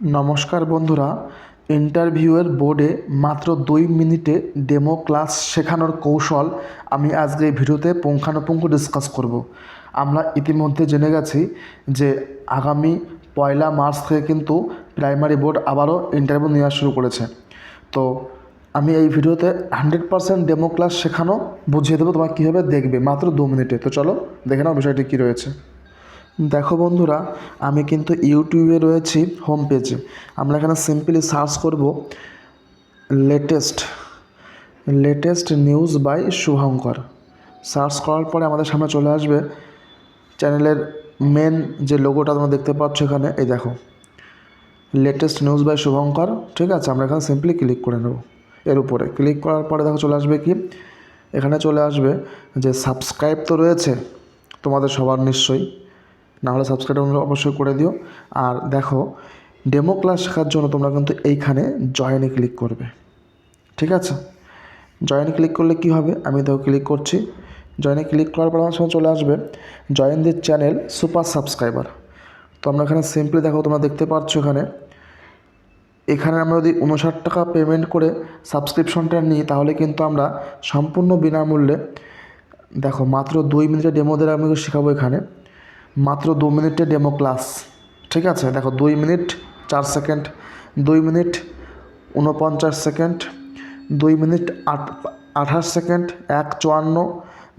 নমস্কার বন্ধুরা, ইন্টারভিউয়ের বোর্ডে মাত্র দুই মিনিটে ডেমো ক্লাস শেখানোর কৌশল আমি আজকে এই ভিডিওতে পুঙ্খানুপুঙ্খ ডিসকাস করব। আমরা ইতিমধ্যে জেনে গেছি যে আগামী পয়লা মার্চ থেকে কিন্তু প্রাইমারি বোর্ড আবারও ইন্টারভিউ নেওয়া শুরু করেছে। তো আমি এই ভিডিওতে হান্ড্রেড পারসেন্ট ডেমো ক্লাস শেখানো বুঝিয়ে দেবো, তোমার কীভাবে দেখবে মাত্র দু মিনিটে। তো চলো দেখে নাও বিষয়টি কী রয়েছে। দেখো বন্ধুরা, আমি কিন্তু ইউটিউবে রয়েছি হোম পেজে আমরা এখানে সিম্পলি সার্চ করব latest latest news by Shubhankar. Search করার পরে আমাদের সামনে চলে আসবে চ্যানেলের মেন যে লোগোটা তোমরা দেখতে পাচ্ছ এখানে, এই দেখো। লেটেস্ট নিউজ বাই শুভঙ্কর, ঠিক আছে? আমরা এখানে সিম্পলি ক্লিক করে নেব। এর উপরে ক্লিক করার পরে দেখো চলে আসবে কি? এখানে চলে আসবে যে সাবস্ক্রাইব তো রয়েছে, তোমাদের সবার নিশ্চয়ই। না হলে সাবস্ক্রাইব অবশ্যই করে দিও। আর দেখো ডেমো ক্লাস শেখার জন্য তোমরা কিন্তু এইখানে জয়েনে ক্লিক করবে। ঠিক আছে? জয়েনে ক্লিক করলে কি হবে? আমি দেখো ক্লিক করছি। জয়েনে ক্লিক করার পর আমার সময় চলে আসবে join the channel super subscriber তো আমরা এখানে সিম্পলি দেখো, তোমরা দেখতে পাচ্ছ এখানে। এখানে আমরা যদি উনষাট টাকা পেমেন্ট করে সাবস্ক্রিপশনটা নিই, তাহলে কিন্তু আমরা সম্পূর্ণ বিনামূল্যে, দেখো মাত্র দুই মিনিটের ডেমোদের আমি শেখাবো এখানে। মাত্র দু মিনিটে ডেমো ক্লাস। ঠিক আছে? দেখো, দুই মিনিট, চার সেকেন্ড, দুই মিনিট উনপঞ্চাশ সেকেন্ড, দুই মিনিট, আট, আঠাশ সেকেন্ড, এক, চুয়ান্ন,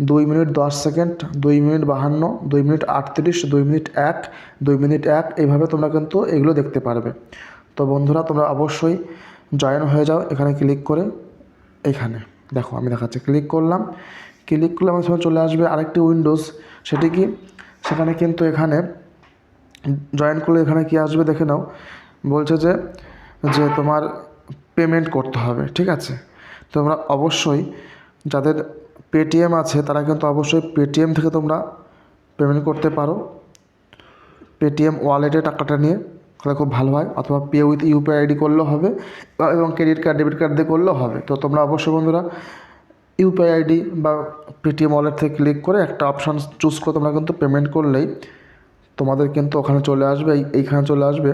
দুই মিনিট, দশ সেকেন্ড, দুই মিনিট, বাহান্ন, দুই মিনিট, আটত্রিশ, দুই মিনিট, এক, দুই মিনিট, এক, এইভাবে তোমরা কিন্তু এগুলো দেখতে পারবে। তো বন্ধুরা, তোমরা অবশ্যই জয়েন হয়ে যাও এখানে ক্লিক করে, এখানে। দেখো, আমি দেখাচ্ছি। ক্লিক করলাম। ক্লিক করলে আমার সময় চলে আসবে আরেকটি উইন্ডোজ। সেটি কি? সেখানে কিন্তু এখানে জয়েন করলে এখানে কি আসবে দেখে নাও। বলছে যে যে তোমার পেমেন্ট করতে হবে, ঠিক আছে? তোমরা অবশ্যই যাদের পেটিএম আছে, তারা কিন্তু অবশ্যই পেটিএম থেকে তোমরা পেমেন্ট করতে পারো। পেটিএম ওয়ালেটে টাকাটা নিয়ে, তাহলে খুব ভালো হয়। অথবা পে উইথ ইউপিআই আইডি করলেও হবে, এবং ক্রেডিট কার্ড ডেবিট কার্ড দিয়ে করলেও হবে। তো তোমরা অবশ্যই বন্ধুরা ইউপিআই আইডি বা পেটিএম ওয়ালেট থেকে ক্লিক করে একটা অপশান চুজ করে তোমরা কিন্তু পেমেন্ট করলেই তোমাদের কিন্তু ওখানে চলে আসবে, এই এইখানে চলে আসবে।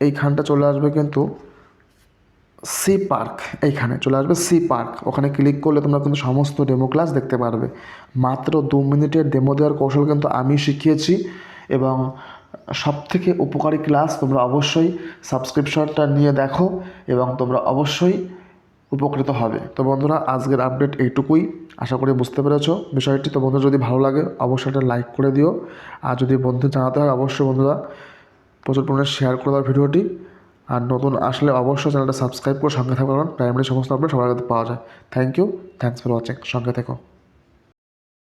এইখানটা চলে আসবে কিন্তু সি পার্ক এইখানে চলে আসবে সি পার্ক ওখানে ক্লিক করলে তোমরা কিন্তু সমস্ত ডেমো ক্লাস দেখতে পারবে। মাত্র দু মিনিটের ডেমো দেওয়ার কৌশল কিন্তু আমি শিখিয়েছি এবং সব থেকে উপকারী ক্লাস তোমরা অবশ্যই সাবস্ক্রিপশনটা নিয়ে দেখো এবং তোমরা অবশ্যই উপকৃত হবে। তো বন্ধুরা, আজকের আপডেট এইটুকুই। আশা করি বুঝতে পেরেছ। বিষয়টি তো বন্ধু যদি ভালো লাগে, অবশ্যই একটা লাইক করে দিও। আর যদি বন্ধু জানাতে হয়, অবশ্যই বন্ধুরা, প্রচুর পরিমাণে শেয়ার করে দেওয়ার ভিডিওটি। আর নতুন আসলে অবশ্যই চ্যানেলটা সাবস্ক্রাইব করে সঙ্গে থাকো, কারণ প্রাইমারি সমস্ত আপডেট সবার কাছে পাওয়া যায়। Thank you thanks for watching সঙ্গে থেকো।